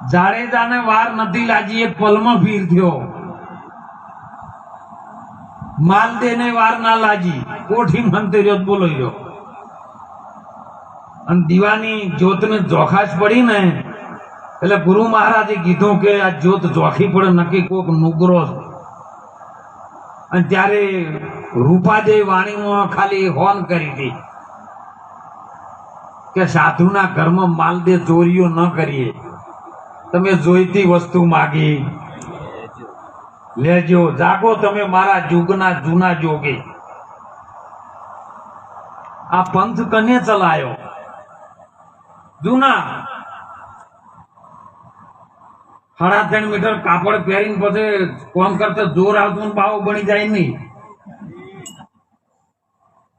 જાડેજાને વાર નથી લાગી, એક પલમાં ફીર થયો. માલદેને વાર ના લાગી. કોઠી મંતર્યો બોલો રહ્યો અને દીવાની જ્યોતને જોખાશ પડી ને, એટલે ગુરુ મહારાજે કીધું કે આ જ્યોત જોખી પડે, નક્કી કોક નુગરો અને ત્યારે રૂપાજય વાણીમાં ખાલી હોન કરી હતી કે સાધુના ઘરમાં માલદે ચોરીઓ ન કરીએ. તમે જોઈતી વસ્તુ માગી. લેજો. જાગો તમે મારા જુગના જૂના જોગી. આ પંથ કને ચલાયો? જૂના. સાડા ત્રણ મીટર કાપડ પહેરીને પછી કોમ કરતા જોર આવતું બાવો બની જાય નહીં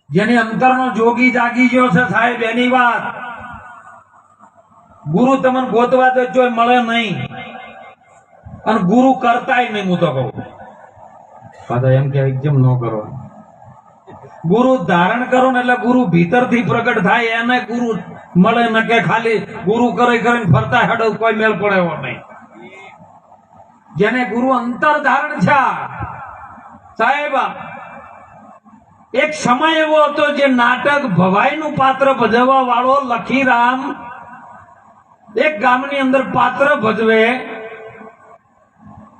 જેની અંતરનો જોગી જાગી ગયો છે સાહેબ, એની વાત. ગુરુ તમને ગોતવા જોઈ મળે નહીં. અને ગુરુ કરતાય નહીં હું તો કહું. પાછા એમ કે એકદમ ન કરો. ગુરુ ધારણ કરો ને એટલે ગુરુ ભીતરથી પ્રગટ થાય એને ગુરુ મળે ન કે ખાલી ગુરુ કરે કરીને ફરતા હેડો કોઈ મેળ પડે એવો નહીં. જેને ગુરુ અંતર ધારણ છે સાહેબ એક સમય એવો હતો જે નાટક ભવાઈનું પાત્ર ભજવવા વાળો લખીરામ એક ગામની અંદર પાત્ર ભજવે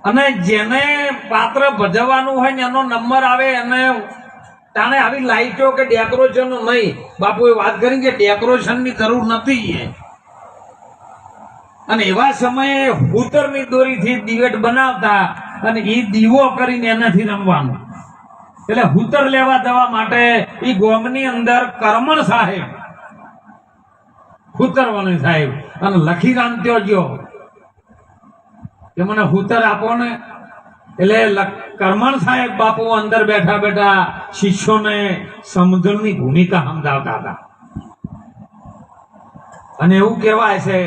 અને જેને પાત્ર ભજવવાનું હોય ને એનો નંબર આવે અને તાણે આવી લાઈટો કે ડેકોરેશન નહીં બાપુએ વાત કરી કે ડેકોરેશનની જરૂર નથી એ. અને એવા સમયે હૂતરની દોરીથી દિવેટ બનાવતા અને એ દીવો કરીને એનાથી રમવાનું એટલે હૂતર લેવા જવા માટે એ ગોમની અંદર કરમણ સાહેબ હૂતરવાણી સાહેબ અને લખી રાંધ્યો ગયો? કે મને હુતર આપો ને? એટલે કરમણ સાહેબ બાપુ અંદર બેઠા બેઠા શિષ્યોને સમજણની ભૂમિકા સમજાવતા હતા. અને એવું કહેવાય છે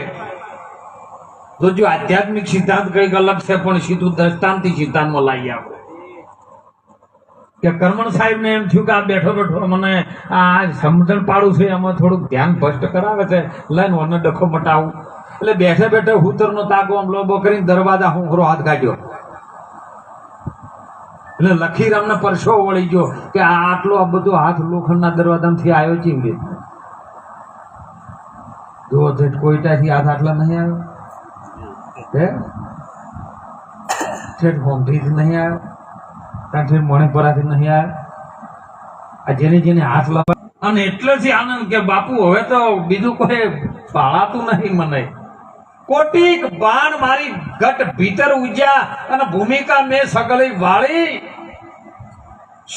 તો જો આધ્યાત્મિક સિદ્ધાંત કંઈક અલગ છે, પણ સીધું દ્રષ્ટાંતિ સિદ્ધાંતમાં લાવી આપણે કે કરમણ સાહેબ ને એમ થયું કે આ બેઠો બેઠો મને આ સમજણ પાડું છે, એમાં થોડુંક ધ્યાન ભ્રષ્ટ કરાવે છે. લઈને મને ડખો મટાવું. એટલે બેઠે બેઠે હુતરનો તાગો આમ લોબો કરીને દરવાજા હું ઘરો હાથ કાઢ્યો. એટલે લખીરામને પરસો વળી ગયો કે આ આટલો આ બધો હાથ લોખંડના દરવાજામાંથી આવ્યો છે રીતે જો કોઈટાથી હાથ આટલા નહીં આવ્યો? હે? ઠેઠ હોમઠીથી નહીં આવ્યો? કારણ કે મોણે પરાથી નહીં આવે. આ જેને જેને હાથ લાવે અને એટલેથી આનંદ કે બાપુ, હવે તો બીજું કોઈ પાળાતું નહીં મને. કોટીક બાણ મારી ગટ ભીતર ઉજ્યા અને ભૂમિકા મેં સગળી વાળી.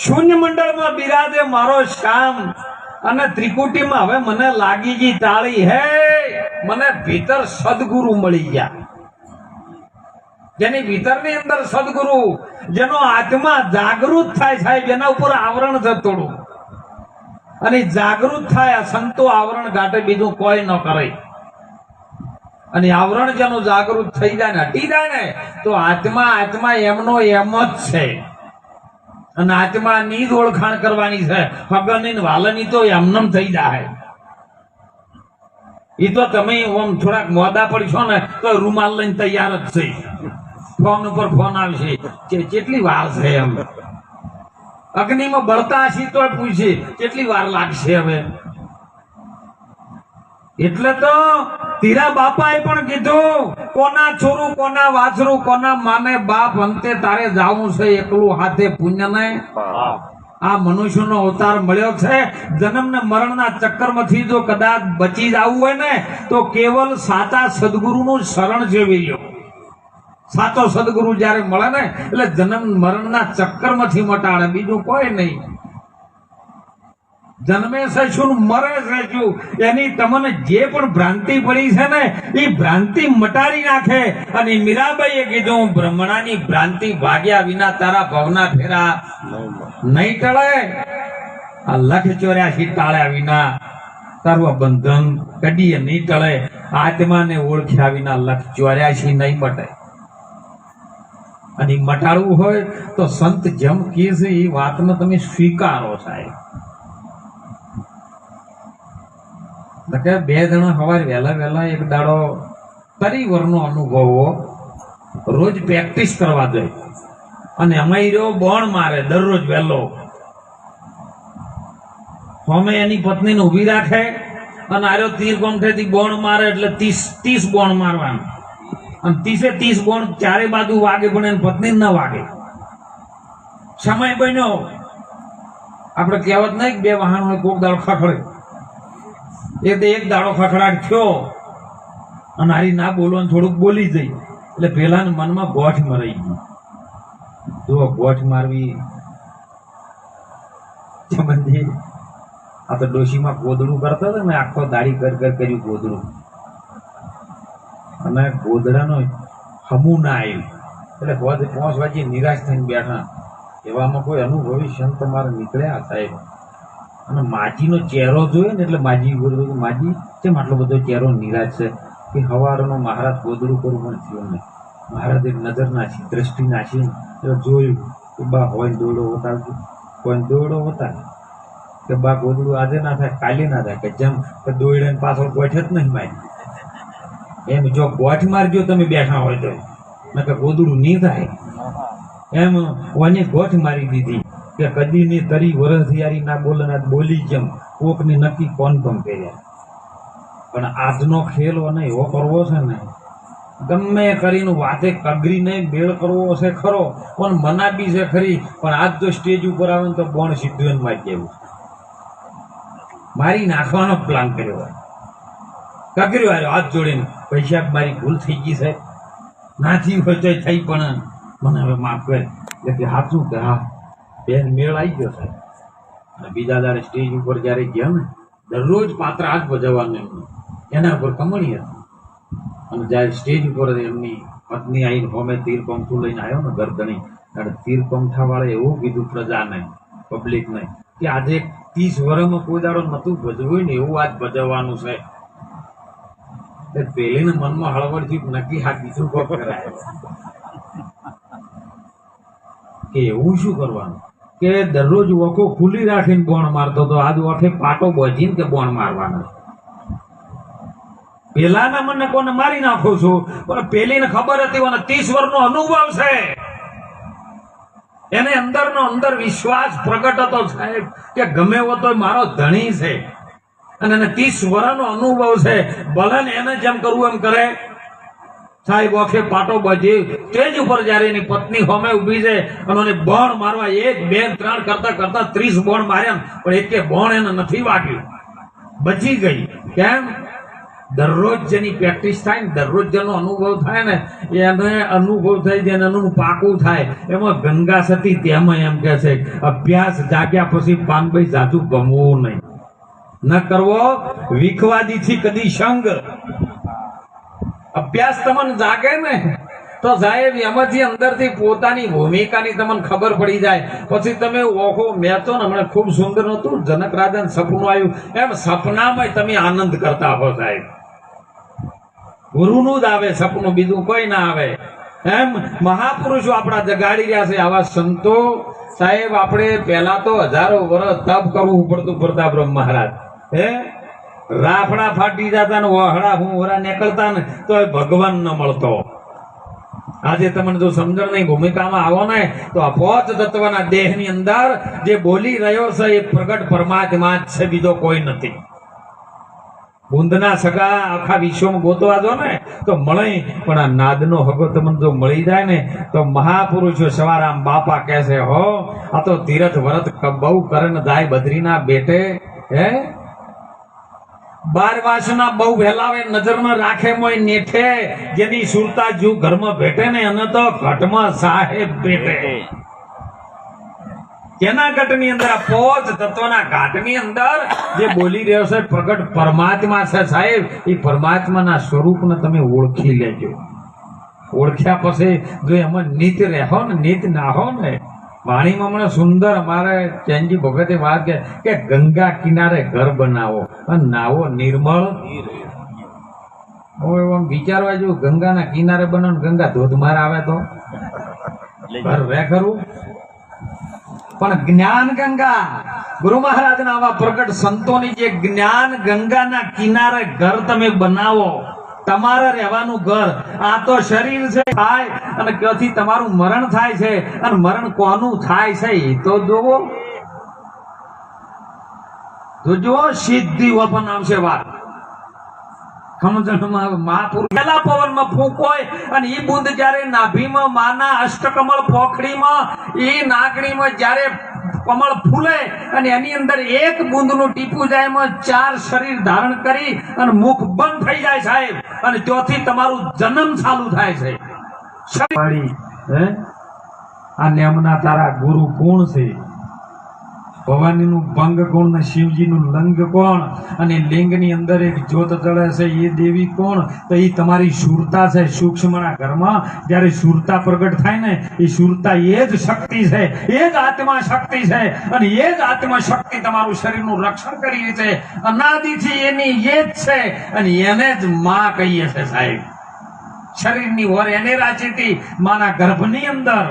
શૂન્ય મંડળમાં બિરાજે મારો શ્યામ અને ત્રિકુટીમાં હવે મને લાગી ગઈ તાળી. હે, મને ભીતર સદગુરુ મળી ગયા. જેની ભીતરની અંદર સદગુરુ, જેનો આત્મા જાગૃત થાય સાહેબ એના ઉપર આવરણ થતું થોડું અને જાગૃત થાય સંતો આવરણ ગાટે બીજું કોઈ ન કરે. અને આવરણ જેનું જાગૃત થઈ જાય ને, હટી જાય ને, તો આત્મા આત્મા એમનો એમ જ છે. અને આત્મા ની જ ઓળખાણ કરવાની છે. હગની વાલની તો એમનેમ થઈ જાય. એ તો તમે થોડાક મોદા પડશો ને, તો રૂમાલ લઈને તૈયાર જ છે. ફોન ઉપર ફોન આવશે. કે કેટલી વાર છે એમ. અગ્નિમાં બળતા હશી તો પૂછે, કેટલી વાર લાગશે હવે? એટલે તો તીરા બાપાએ પણ કીધું, કોના છોરું, કોના વાછરું, કોના માને બાપ, અંતે તારે જાવું છે એકલું હાથે પુણ્ય ને આ મનુષ્યનો અવતાર મળ્યો છે. જન્મ ને મરણના ચક્કરમાંથી જો કદાચ બચી જવું હોય ને, તો કેવલ સાચા સદગુરુનું શરણ જેવી લ્યો. સાચો સદગુરુ જયારે મળે ને, એટલે જન્મ મરણના ચક્કરમાંથી મટાડે, બીજું કોઈ નહીં. જન્મે છે મરે છે એની તમને જે પણ ભ્રાંતિ પડી છે ને, એ ભ્રાંતિ મટાડી નાખે. અને મીરાબાઈએ કીધું, બ્રહ્મણાની ભ્રાંતિ ભાગ્યા વિના તારા ભવના ફેરા નહીં ટળે. આ લખ ચોર્યાસી ટાળ્યા વિના તારું બંધન કડીએ નહીં ટળે. આત્માને ઓળખ્યા વિના લખ ચોર્યાસી નહીં મટે. અને મટાડવું હોય તો સંત જેમ કહે છે એ વાતને તમે સ્વીકારો સાહેબ. એટલે બે જણા સવારે વહેલા વહેલા એક દાડો તરીવરનો અનુભવો રોજ પ્રેક્ટિસ કરવા દે અને અમારી રહ્યો બોણ મારે દરરોજ વહેલો. અમે એની પત્નીને ઊભી રાખે અને આર્યો તીર ગમઠેથી બોણ મારે એટલે ત્રીસ ત્રીસ બોણ મારવાનું. અને ત્રીસે ત્રીસ ગોણ ચારે બાજુ વાગે પણ એની પત્ની ન વાગે. સમય બન્યો. આપણે કહેવત નહીં બે વાહન હોય કોક દાડો ખખડે. એ તો એક દાડો ખખડાટ થયો. અને હારી ના બોલવાનું થોડુંક બોલી જઈ. એટલે પેલાના મનમાં ગોઠ મરાઈ ગઈ. જો ગોઠ મારવી. આ તો ડોશીમાં ગોદડું કરતા હતા ને, આખો દાડી કર કર કર્યું ગોદડું. અને ગોધરાનો હમું ના આવ્યું એટલે હોદ પાંચ વાગે નિરાશ થઈને બેઠા. એવામાં કોઈ અનુભવી સંત મારે નીકળ્યા, સાહેબ? અને માજીનો ચહેરો જોયો ને એટલે માજી બોલ્યું માજી, કેમ આટલો બધો ચહેરો નિરાશ છે? કે હવારનો મહારાજ ગોદડું કરવું પણ થયું નહીં મહારાજે નજર નાખી દ્રષ્ટિ નાખી એટલે જોયું કે બા હોય દોડો બતાવજો કોઈ દોડો બતાવે કે બા ગોદડું આજે ના થાય, કાલે ના થાય, કે જેમ કે દોડે પાછળ બેઠે જ નહીં મારી એમ જો ગોઠ મારજો તમે બેઠા હોય તો. નકર ગોદડું નહીં થાય. એમ ઓને ગોઠ મારી દીધી કે કદી ની તરી વરસ યારી ના બોલના બોલી જેમ કોકની નક્કી કોણ કોણ કર્યા. પણ આજનો ખેલ અને એવો કરવો છે ને ગમે કરીને વાતે કગરી નહીં બેળ કરવો હશે ખરો પણ મનાબી છે ખરી. પણ આજ તો સ્ટેજ ઉપર આવે ને તો બોણ સીધું એમ મારી દેવું. મારી નાખવાનો પ્લાન કર્યો હોય. કગર્યો આવ્યો હાથ જોડીને, પૈસા મારી ભૂલ થઈ ગઈ સાહેબ. નાથી હોય તો થઈ પણ મને હવે માફ કરે. એટલે કે સાચું કે? હા, બેન મેળ આવી ગયો સાહેબ. અને બીજા દાડે સ્ટેજ ઉપર જ્યારે ગયા ને, દરરોજ પાત્ર હાથ ભજવવાનું એમનું, એના ઉપર કમણી હતી. અને જ્યારે સ્ટેજ ઉપર એમની પત્ની આવીને હોમે તીર પંખું લઈને આવ્યો ને ગરદણી, ત્યારે તીર પંખા એવું કીધું પ્રજાને પબ્લિક ને, કે આજે ત્રીસ વર્ષમાં કોઈ દાડો નહોતું ભજવું ને, એવું આજ ભજવવાનું એટલે પેલીને મનમાં હળવડથી નક્કી હા, બીજું કોક કરાય કે એવું શું કરવાનું? કે દરરોજ વખો ખુલ્લી રાખીને બોણ મારતો તો આજ ઓઠે પાટો બોજીને કે બોણ મારવાનો? પેલાના મને કોને મારી નાખો છું? પણ પેલીને ખબર હતી, મને ત્રીસ વર્ષનો અનુભવ છે. એને અંદરનો અંદર વિશ્વાસ પ્રગટ હતો, સાહેબ, કે ગમે એવો તો મારો ધણી છે. અને એને ત્રીસ વર્ષનો અનુભવ છે. ભલે ને એને જેમ કરવું એમ કરે. સાહેબ ઓખે પાટો બજી સ્ટેજ ઉપર જ્યારે એની પત્ની હોમે ઊભી છે, અને એને બોણ મારવા એક, બે, ત્રણ કરતા કરતા ત્રીસ બોણ માર્યા પણ એકે બોણ એને નથી વાગ્યું. બચી ગઈ. કેમ? દરરોજ જેની પ્રેક્ટિસ થાય ને, દરરોજ જેનો અનુભવ થાય ને, એને અનુભવ થઈ જાય ને એનું પાકું થાય. એમાં ગંગા સતી તેમાં એમ કે છે, અભ્યાસ જાગ્યા પછી પાનભાઈ જાજુ ગમવું નહીં. ન કરવો, વિખવાદીથી કદી સંગ. અભ્યાસ તમને જાગે ને? તો સાહેબ, એમાંથી અંદરથી પોતાની ભૂમિકાની તમને ખબર પડી જાય. પછી તમે ઓહો, મેં તો ને હમણાં ખૂબ સુંદર નહોતું જનક રાજાને સપનું આવ્યું. એમ સપનામાં તમે આનંદ કરતા હો સાહેબ. ગુરુનું જ આવે સપનું, બીજું કોઈ ના આવે. એમ મહાપુરુષો આપણા જગાડી રહ્યા છે, આવા સંતો. સાહેબ, આપણે પહેલા તો હજારો વર્ષ તપ કરવું પડતું પડતા બ્રહ્મ મહારાજ. હે? રાફડા ફાટી જતા ને વહડા હું વરા નીકળતા ને તો ભગવાન ન મળતો. આજે તમને જો સમજણ નહીં, ભૂમિકામાં આવો ને, તો આ પોચ તત્વના દેહની અંદર જે બોલી રહ્યો છે એ પ્રગટ પરમાત્મા જ છે, બીજો કોઈ નથી. બુંદના સગા આખા વિશ્વમાં ગોતવા દો ને, તો મળે, પણ આ નાદનો હગો તમને જો મળી જાય ને, તો મહાપુરુષો સવારામ બાપા કહે છે, હો, આ તો તીરથ વરત બહુ કરે દાય બદ્રીના બેટે, હે? બાર વાસના બહુ વહેલાવે નજરમાં ન રાખે મોય નેઠે. જેની સુરતા જુ ઘરમાં ભેટે ને અને તો ઘટમાં સાહેબ ભેટે કેના ઘટની અંદર આ પોચ તત્વના ઘાટની અંદર જે બોલી રહ્યો છે પ્રગટ પરમાત્મા છે સાહેબ, એ પરમાત્માના સ્વરૂપને તમે ઓળખી લેજો. ઓળખ્યા પછી જો એમાં નીત રહો ને, નીત ના હો ને વાણીમાં મને સુંદર અમારે ચેનજી ભગતે વાત કે કે ગંગા કિનારે ઘર બનાવો. અને નાવો નિર્મળ. હવે એમ વિચારવા જેવું ગંગાના કિનારે બનો ને ગંગા ધોધમાર આવે તો? ઘર રે ખરું? પણ જ્ઞાન ગંગા ગુરુ મહારાજના આવા પ્રગટ સંતોની જે જ્ઞાન ગંગાના કિનારે ઘર તમે બનાવો તમારે રહેવાનું ઘર. આ તો શરીર છે થાય અને ક્યાંથી તમારું મરણ થાય છે? અને મરણ કોનું થાય છે? એ તો જોવો જોજો સિદ્ધિ વપન આવશે વાત પવનમાં ફૂંક હોય અને એ બુંદ જ્યારે નાભીમાં, માના, અષ્ટકમળ પોખડીમાં એ નાગણીમાં જ્યારે કમળ ફૂલે અને એની અંદર એક બુંદનું ટીપું જાય ચાર શરીર ધારણ કરી અને મુખ બંધ થઈ જાય સાહેબ. અને ત્યાંથી તમારું જન્મ ચાલુ થાય છે. આ નેમના તારા ગુરુ કોણ છે. ભવાનીનું ભંગ કોણ ને શિવજીનું લંગ કોણ? અને લિંગની અંદર એક જ્યોત ચડે છે, એ દેવી કોણ? તો એ તમારી શુરતા છે, સૂક્ષ્મના ઘરમાં. જ્યારે શુરતા પ્રગટ થાય ને, એ શુરતા એ જ શક્તિ છે, એ જ આત્મા શક્તિ છે, અને એ જ આત્મા શક્તિ તમારું શરીરનું રક્ષણ કરી છે. અનાદિથી એની એ જ છે, અને એને જ માં કહીએ છે સાહેબ. શરીરની ઓર એને રાચી હતી, માના ગર્ભની અંદર.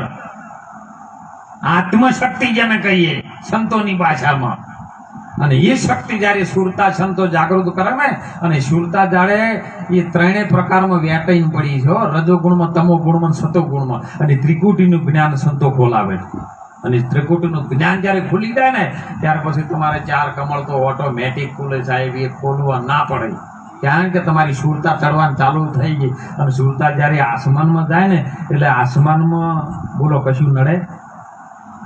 આત્મશક્તિ જેને કહીએ સંતોની ભાષામાં. અને એ શક્તિ જ્યારે સુરતા સંતો જાગૃત કરે ને, અને સુરતા જ્યારે એ ત્રણેય પ્રકારમાં વેટાઈને પડી છે હો. તમો ગુણમાં સતો ગુણમાં અને ત્રિકુટીનું જ્ઞાન સંતો ખોલાવે અને ત્રિકુટીનું જ્ઞાન જ્યારે ખુલી જાય ને, ત્યાર પછી તમારે ચાર કમળ તો ઓટોમેટિક ખુલે સાહેબ, એ ખોલવા ના પડે. કારણ કે તમારી સુરતા ચડવાનું ચાલુ થઈ ગઈ. અને સુરતા જ્યારે આસમાનમાં જાય ને, એટલે આસમાનમાં બોલો કશું નડે?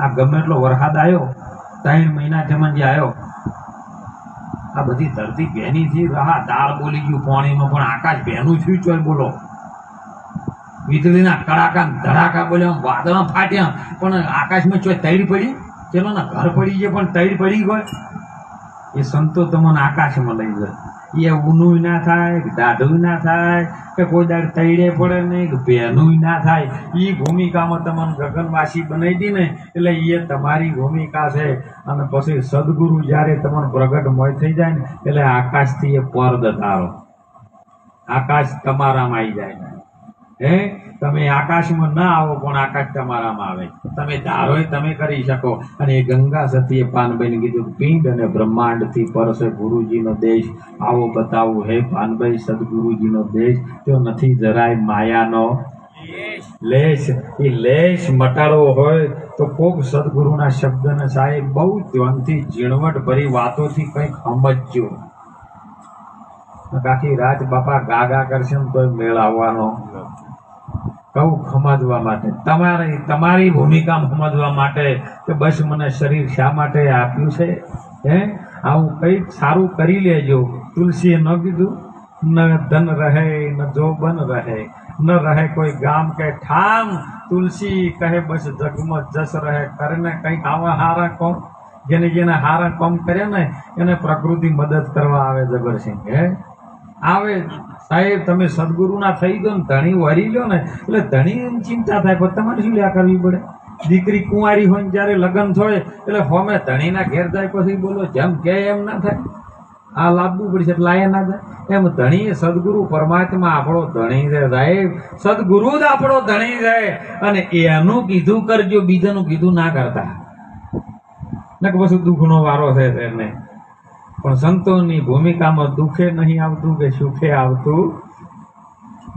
આ ગમે એટલો વરસાદ આવ્યો ત્રણ મહિના જમણ જે આવ્યો આ બધી ધરતી બેની થી રહા દાળ બોલી ગયું, પાણીમાં પણ આકાશ ભેનું થયું ચોય બોલો. વીજળીના કડાકા ધડાકા બોલ્યા, વાદળા ફાટ્યા, પણ આકાશમાં ચોય તૈડ પડી ચલો ને ઘર પડી ગયો, પણ તૈડ પડી ગયો. એ સંતો તમને આકાશમાં લઈ જાય એ ઊનું ના થાય, કે દાઢું ના થાય, કે કોઈ દાડ તૈડે પડે નહીં, કે બેનું ના થાય. એ ભૂમિકામાં તમને ગગનવાસી બનાવી દી ને, એટલે એ તમારી ભૂમિકા છે. અને પછી સદગુરુ જ્યારે તમને પ્રગટ મોય થઈ જાય ને, એટલે આકાશથી એ પર્દ તારો આકાશ તમારામાં આવી જાય. હે? તમે આકાશમાં ના આવો પણ આકાશ તમારામાં આવે. તમે ધારોય તમે કરી શકો. અને ગંગા સતીએ પાનભાઈને કીધું, પિંડ અને બ્રહ્માંડથી પરસે ગુરુજીનો દેશ. આવો બતાવું, હે પાનભાઈ, સદગુરુજીનો દેશ. તો નથી જરાય માયાનો લેશ. એ લેશ મટાડવો હોય તો કોક સદગુરુના શબ્દને સાહેબ બહુ ધ્યાનથી, ઝીણવટ ભરી વાતોથી કંઈક સમજજો. બાકી રાજ બાપા ગા ગા કરશે તોય મેળ આવવાનો. કહું સમજવા માટે. તમારે, તમારી ભૂમિકા સમજવા માટે કે બસ મને શરીર શા માટે આપ્યું છે? હે? આવું કંઈક સારું કરી લેજો. તુલસીએ ન કીધું? ન ધન રહે, ન જોબન રહે. ન રહે કોઈ ગામ કે ઠામ. તુલસી કહે, બસ જગમાં જસ રહે. કરીને કંઈક આવા હારા કોમ. જેને જેને હારા કોમ કર્યા ને, એને પ્રકૃતિ મદદ કરવા આવે જબરસિંહ હે? આવે. સાહેબ, તમે સદગુરુના થઈ ગયો ને ધણી વરી લો ને, એટલે ધણી ચિંતા થાય, પણ તમારે શું લ્યા કરવી પડે? દીકરી કુંવારી હોય ને જ્યારે લગ્ન થાય, એટલે હોમે ધણીના ઘેર જાય પછી બોલો, જેમ કે એમ ના થાય. આ લાવવું પડશે એટલે આ ના થાય એમ ધણી સદગુરુ, પરમાત્મા આપણો ધણી છે, સાહેબ. સદગુરુ જ આપણો ધણી છે. અને એનું કીધું કરજો, બીજાનું કીધું ના કરતા. ને કે પછી દુઃખનો વારો છે તેને પણ સંતોની ભૂમિકામાં દુઃખે નહીં આવતું કે સુખે આવતું?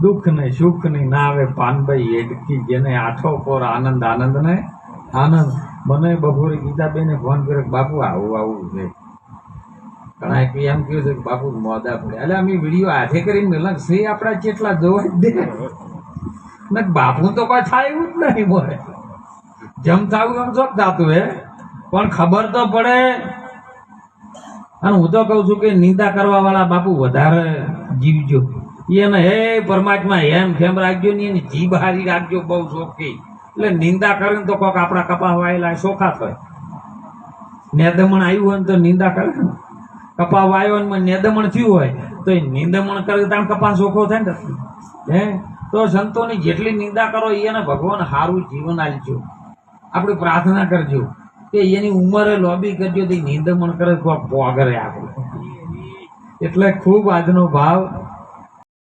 દુઃખ ને સુખની ના આવે પાનભાઈ એડકી જેને આઠો પર આનંદ આનંદ ને આનંદ. મને બપોરે ગીતાબેને ફોન કર્યો બાપુ, આવું આવું છે. ઘણા એક એમ કહ્યું છે કે, બાપુ મોદા પડે. એટલે અમે વીડિયો હાથે કરીને મેલા સે આપણા જેટલા જોવા જ દે. બાપુ તો થાય એવું જ નહીં બોલે જમતા આવું એમ શું થતું હે. પણ ખબર તો પડે. અને હું તો કહું છું કે નિંદા કરવા વાળા બાપુ વધારે જીવજો. એને હે પરમાત્મા, એમ ખેમ રાખજો ને, એની જીભ હારી રાખજો, બહુ શોખી એટલે નિંદા કરે ને તો કોક આપણા કપા વાયેલા શોખા થાય. નેદમણ આવ્યું હોય ને તો નિંદા કરે ને. કપા વાયો ને નેદમણ થયું હોય, તો એ નિંદમણ કરે તો આમ કપા શોખો થાય ને હે? તો સંતોની જેટલી નિંદા કરો એને ભગવાન સારું જીવન આપજો. આપણે પ્રાર્થના કરજો. કે એની ઉંમરે લોબી કરજો તો નિંદમણ કરે પોગરે આપણે એટલે ખૂબ આજનો ભાવ.